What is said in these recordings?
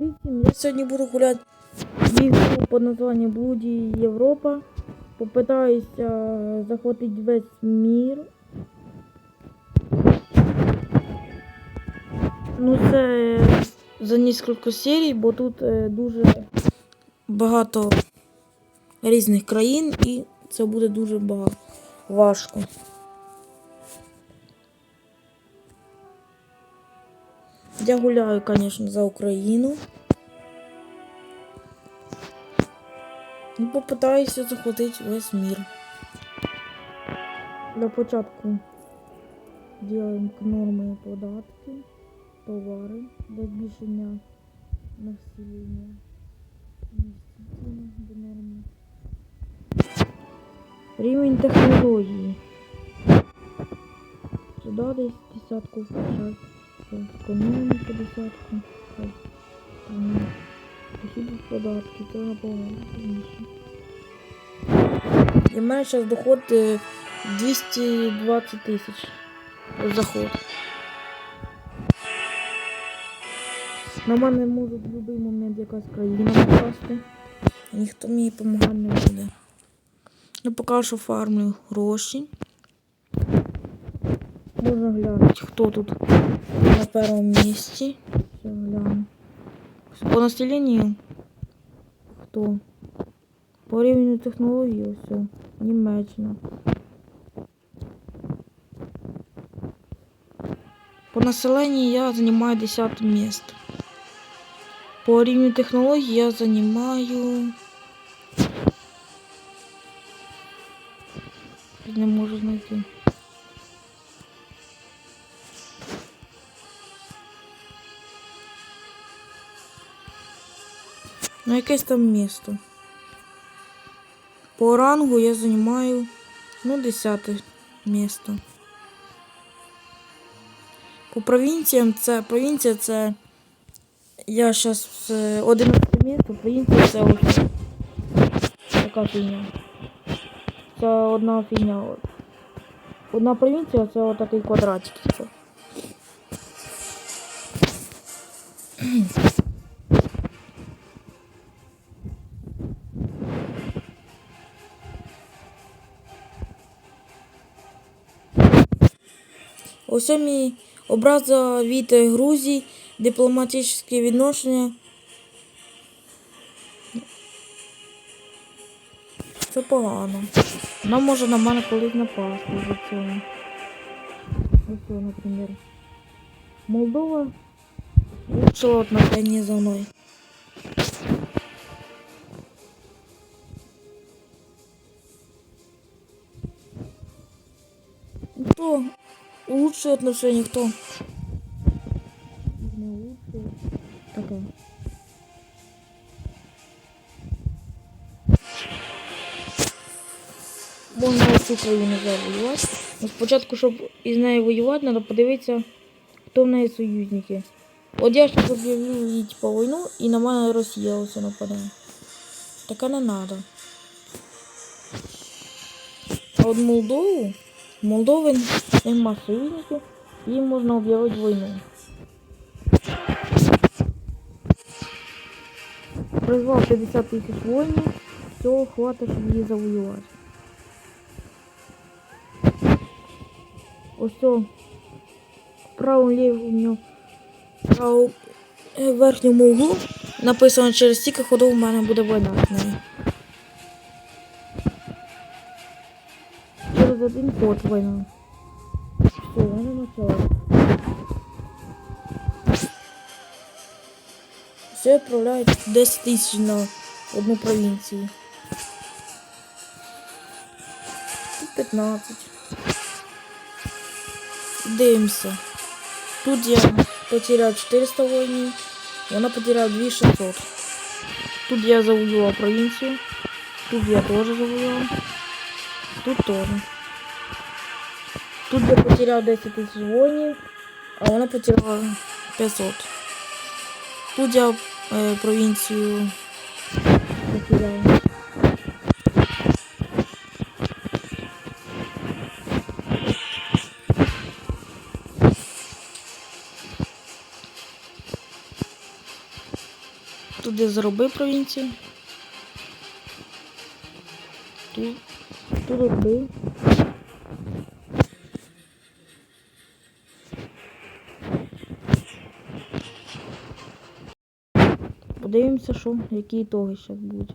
Я сьогодні буду гуляти в ігру під названням Блуді Європа. Попитаюся захватити весь мір. Ну, це за кілька серій, бо тут е, дуже багато різних країн і це буде дуже багато важко. Я гуляю, звісно, за Україну. І попитаюся захватити весь мір. Для початку делаємо норми податки, товари для збільшення населення. Рівень технології. Сюди десь десятку включати. Економіка по десятку. Так. Ем, Дохідні податки, це більше. І в мене зараз доход е, 220 тисяч. Заход. На мене може в будь-який момент якась країна напасти. Ніхто мені допомагати не буде. Я поки що фармлю гроші. Можна глянути, хто тут на першому місці. Все, гляну. По населению хто? По рівню технології все. Німеччина. По населению я занимаю 10 место. По рівню технологій я занимаю... Не можу знайти. Ну, якесь там місто. По рангу я займаю, ну, 10 місто. По провінціям це провінція це. Я зараз 11 місто, провінція це ось така фігня. Це одна фігня. от. Одна провінція це отакий квадратик. Це. Ось мій образа від Грузії, дипломатичні відношення. Це погано. Вона може на мене колись напасти за цього. Ось, наприклад. Молдова улучшила отношения за мною. Кто лучшие отношения, кто? Такая. Можна цю країну завоювати. Но спочатку, щоб із нею воювати, треба подивитися, хто в неї союзники. От я зараз об'явлю їй типу, війну і на мене Росія ось нападає. Таке не треба. А от Молдову, Молдови нема союзників, їм можна об'явити війну. Призвав 50 тисяч воїнів, цього хватить, щоб її завоювати. Ось в правому лівому правому е, верхньому углу написано через стільки ходов у мене буде війна з нею. Один ход війна. Все, вона почала. Все відправляють 10 тисяч на одну провінцію. Тут 15. Дивимося. Тут я потеряв 400 воїнів, вона потеряла 2600. Тут я завоював провінцію. Тут я теж завоював. Тут теж. Тут я потеряв 10 тисяч воїнів, а вона потеряла 500. Тут я е, провінцію потеряв. Туди зроби провінцію. Тут, тут роби. Подивимося, що, які ітоги ще будуть.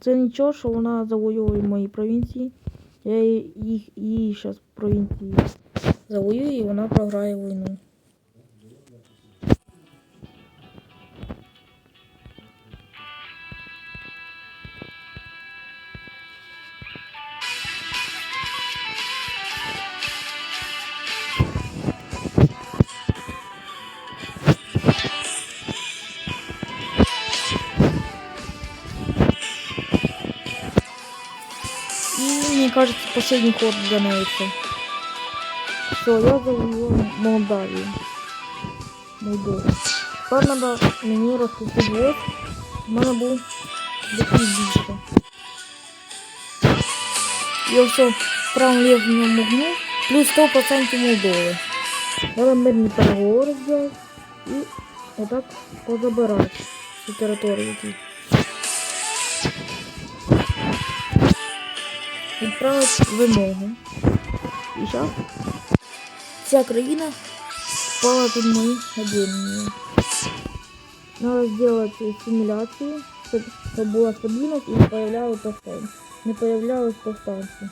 Це нічого, що вона завоює мої провінції. Я їх її зараз провінції завоюю і вона програє війну. кажется, последний ход для неї це. Все, я завоювала Молдавію. Молдову. Тепер треба мені розпустити войск. У мене був такий більше. Я все правим лівим мигнув. Плюс 100% Молдови. Треба мирні переговори зробити і отак позабирати цю територію. які відправити вимогу. І зараз вся країна впала під мої гадіння. Надо сделать симуляцию, чтобы была стабильность и не появлялось повстанцы. Не появлялось повстанцы.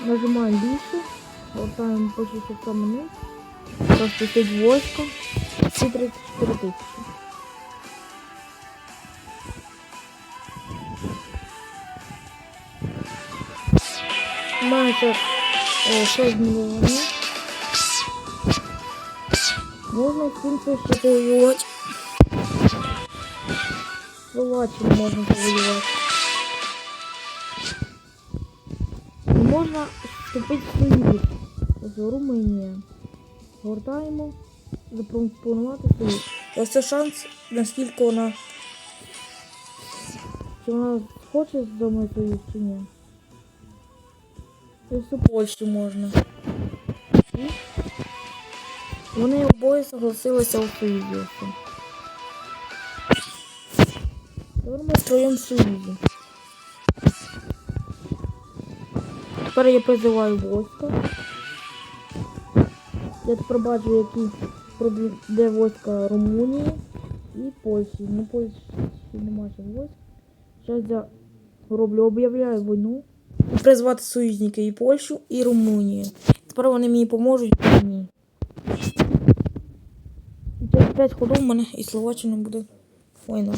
Нажимаем більше, латаем по 60 минут, розпустить войско, всі 34 тисячі. Майже е, 6 мільйонів. Можна з цим ще повоювати. Словаччину можна повоювати. І можна вступити в союз. Ось Румунія. Гортаємо, запропонувати союз. Ось це шанс, наскільки вона. Чи вона хоче з мною союз чи ні. Це все Польщу можна. Вони обоє согласилися у союзі. Тепер ми в своєму союзі. Тепер я призиваю війська. Я тепер бачу, які де війська Румунії і Польщі. Ну, Польщі немає ще військ. Зараз я роблю, об'являю війну. Призвати союзники і Польщу, і Румунію. Тепер вони мені поможуть. І через 5 ходов мене і Словаччина буде війна.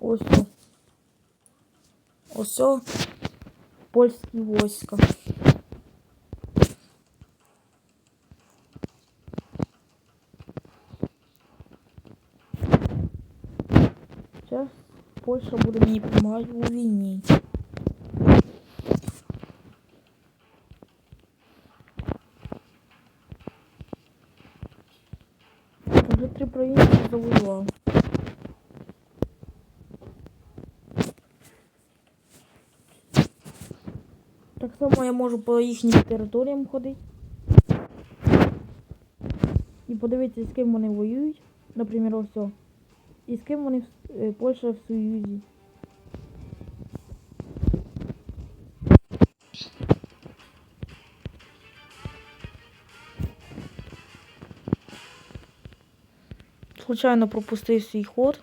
Ось. Ось польські війська. Зараз Польща буде мені допомагати у війні. Вже три провінції завоював. Так само я можу по їхнім територіям ходити. І подивитися, з ким вони воюють. Наприклад, ось. І з ким вони в- е, Польща в Союзі. Случайно пропустив свій ход.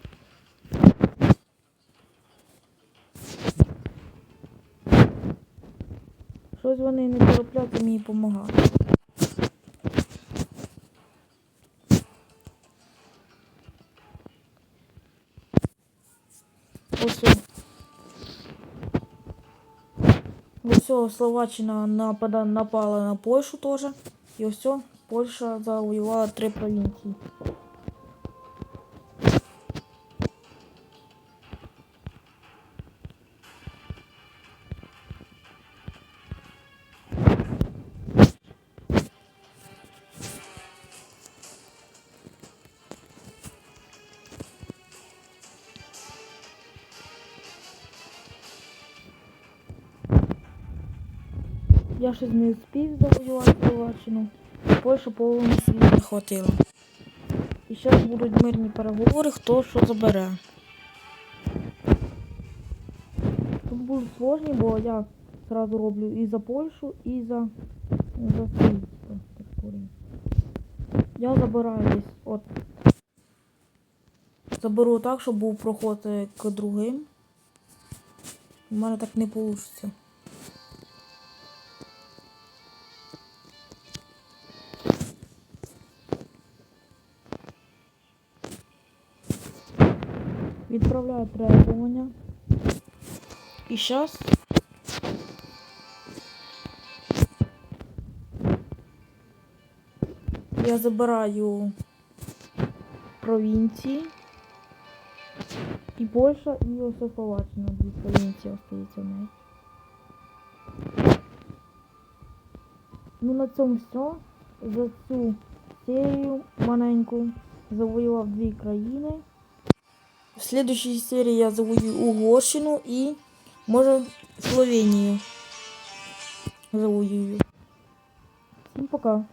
Щось вони не торопляться мені допомагати. О, Словаччина напада, напала на Польщу теж. І ось Польща завоювала три провінції. Я щось не встиг завоювати Словаччину. Польща половину світу не хватило. І зараз будуть мирні переговори, хто що забере. Тут будуть сложні, бо я сразу роблю і за Польщу, і за, за свої території. Я забираю десь от. Заберу так, щоб був проход е, к другим. У мене так не вийде. Відправляю требування. І зараз я забираю провінції. І Польща, і ось дві провінції остаються в неї. Ну на цьому все. За цю серію маленьку завоював дві країни. В следующей серии я завоюю Угорщину и, може Словению завоюю. Всем пока.